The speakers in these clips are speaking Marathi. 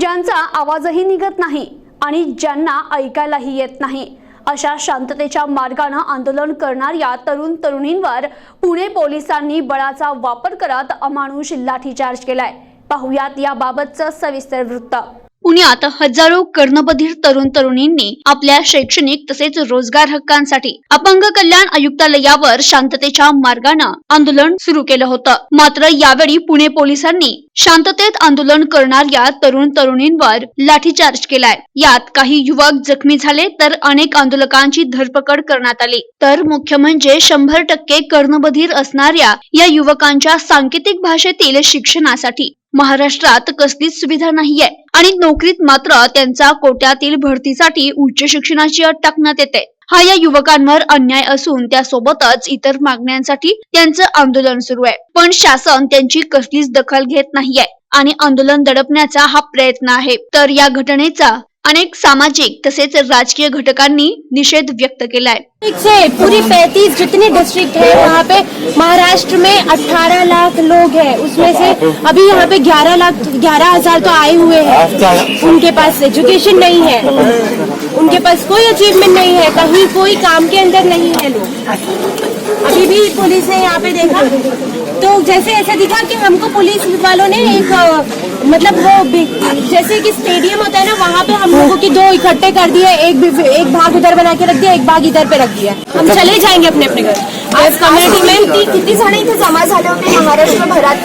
ज्यांचा आवाजही निघत नाही आणि ज्यांना ऐकायलाही येत नाही. अशा शांततेच्या मार्गानं आंदोलन करणाऱ्या तरुण तरुणींवर पुणे पोलिसांनी बळाचा वापर करत अमानुष लाठीचार्ज केलाय. पाहुयात याबाबतचं सविस्तर वृत्त. पुण्यात हजारो कर्णबधीर तरुण तरुणींनी आपल्या शैक्षणिक तसेच रोजगार हक्कांसाठी अपंग कल्याण आयुक्तालयावर शांततेच्या मार्गानं आंदोलन सुरू केलं होतं. मात्र यावेळी पुणे पोलिसांनी शांततेत आंदोलन करणाऱ्या तरुण तरुणींवर लाठीचार्ज केलाय. यात काही युवक जखमी झाले तर अनेक आंदोलकांची धरपकड करण्यात आली. तर मुख्य म्हणजे शंभर टक्के कर्णबधीर असणाऱ्या या युवकांच्या सांकेतिक भाषेतील शिक्षणासाठी महाराष्ट्रात कसलीच सुविधा नाहीये. आणि नोकरीत मात्र त्यांचा कोट्यातील भरतीसाठी उच्च शिक्षणाची अट टाकण्यात येते. हा या युवकांवर अन्याय असून त्यासोबतच इतर मागण्यांसाठी त्यांचं आंदोलन सुरू आहे. पण शासन त्यांची कसलीच दखल घेत नाहीये. आणि आंदोलन दडपण्याचा हा प्रयत्न आहे. तर या घटनेचा अनेक सामाजिक तसेच राजकीय घटकांनी निषेध व्यक्त केलाय. डिस्ट्रिक्ट से पूरी 35 जितनी डिस्ट्रिक्ट है वहाँ पे महाराष्ट्र में 18 लाख लोग हैं। उसमें से अभी यहाँ पे 11 लाख 11 हजार तो आए हुए हैं। उनके पास एजुकेशन नहीं है। पास कोई अचीवमेंट नहीं है कहीं कोई काम के अंदर नहीं है लोग। अभी भी पुलिस ने यहाँ पे देखा। तो जैसे ऐसा दिखा कि हमको पुलिस वालों ने एक मतलब वो जैसे कि स्टेडियम होता है ना वहाँ पे हम लोगों की दो इकट्ठे कर दिए एक एक भाग उधर बना के रख दिया एक भाग इधर पे रख दिया। हम चले जाएँगे अपने अपने घर। आज कम्युनिटी में किती किती जण इथे जमा झाले होते? महाराष्ट्रभरात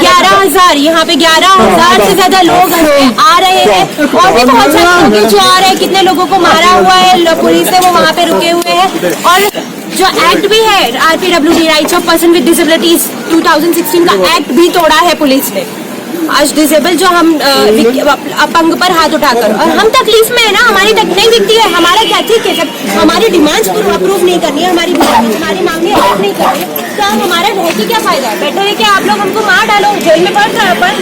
ग्यारह हज़ार यहाँ पे ग्यारह हज़ार से ज़्यादा लोग आ रहे हैं. और भी बहुत सारे लोग जो आ रहे हैं कितने लोगों को मारा हुआ है पुलिस से वो वहाँ पे रुके हुए हैं. और जो एक्ट भी है RPW D rights of person with disabilities 2016 का एक्ट भी तोड़ा है पुलिस ने. आज डिसेबल जो हम अप- अपंग पर हाथ उठाकर। और हम तकलीफ़ में है ना हमारी तक नहीं दिखती है। हमारा क्या ठीक है? जब हमारी डिमांड्स अप्रूव नहीं करनी है हमारी हमारी मांगे अप्रूव नहीं करनी है। तो अब हमारा रह के क्या फ़ायदा है? बेटर है कि आप लोग हमको मार डालो। जेल में पड़ रहा दो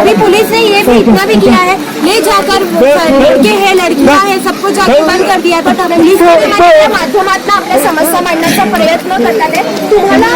अभी पुलिस ने ये भी इतना भी किया है ले जाकर लड़के हैं लड़कियाँ हैं सबको जाकर बंद कर दिया है। बट हमें माध्यमातून आपल्या समस्या मांडण्याचा प्रयत्न करतात आहे तुम्हाला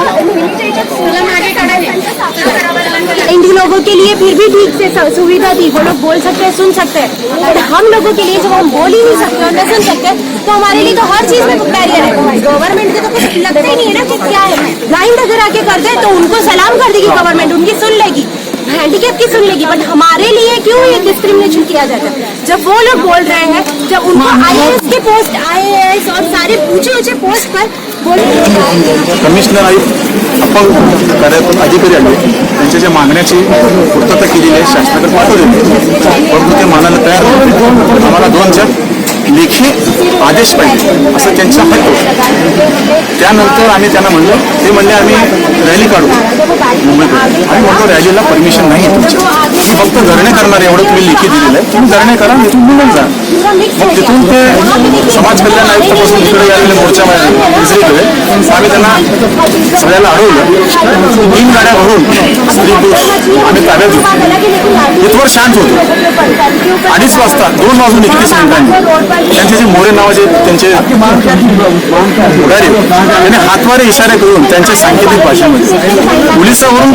लोगों के लिए फिर भी ठीक से सुविधा थी वो लोग बोल सकते हैं, सुन सकते हैं। बट हम लोगों के लिए जब हम बोल ही नहीं सकते और न सुन सकते तो हमारे लिए तो हर चीज़ में बैरियर है। गवर्नमेंट के तो कुछ लगता ही नहीं है ना कि क्या है। ब्लाइंड अगर आके कर दे तो उनको सलाम कर देगी गवर्नमेंट उनकी सुन लेगी। हैंडीकेप की सुन लेगी बट हमारे लिए क्यों ये डिस्क्रिमिनेशन किया जाता है? जब वो लोग बोल रहे हैं जब उनको आईएएस के पोस्ट आईएएस और सारे ऊँचे ऊँचे पोस्ट पर बोल कमिशनर आयुक्त अपंग अधिकारी आले त्यांच्या ज्या मागण्याची पूर्तता केलेली आहे शासनाकडे पाठवलेली आहे. परंतु ते मानायला तयार आम्हाला दोन चार लेखी आदेश पाहिजे असं त्यांचा हट होता त्यानंतर आम्ही त्यांना म्हणलं ते म्हणले आम्ही रॅली काढू. मुंबईकडे आम्ही म्हणतो रॅलीला परमिशन नाही आहे तुमच्या. फक्त धरणे करणार एवढं तुम्ही लेखी दिलेलं आहे. तुम्ही धरणे करा मी निघून जा. मग तिथून ते समाज कल्याण आयुक्तापासून तिकडे आलेले मोर्चा दुसरीकडे आम्ही त्यांना सगळ्याला अडवलं तीन गाड्या भरून स्त्री पुरुष आम्ही ताब्यात घेतलो इथवर शांत होतो अडीच वाजता दोन वाजून एकतीस मिनिटांनी त्यांचे जे मोरे नावाचे त्यांचे पुढारी त्यांनी हातवारे इशारे करून त्यांच्या सांकेतिक भाषेमध्ये पोलिसावरून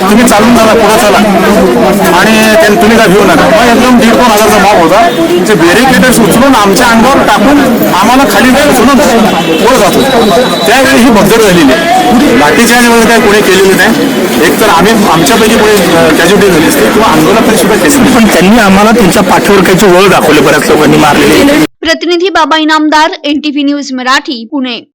तुम्ही चालून झाला पुढे चला. आणि त्यांनी तुम्ही काय भिवू नका. मग एकदम दीड दोन हजारचा मॉब होता. ते बॅरिकेडर्स उचलून आमच्या अंगावर टाकून आम्हाला खाली उचलून पुढे जात. त्यावेळी ही भगदड झालेली आहे. लाठीचार्ज वगैरे काय कोणी केलेली नाही. एक तर आम्ही आमच्यापैकी कोणी कॅज्युटी झाली असते किंवा आंदोलनात सुद्धा केली नाही. पण त्यांनी आम्हाला त्यांच्या पाठीवर काही वळ दाखवले बऱ्याच लोकांनी मारलेले. प्रतिनिधी बाबा इनामदार एनटीव्ही न्यूज मराठी पुणे.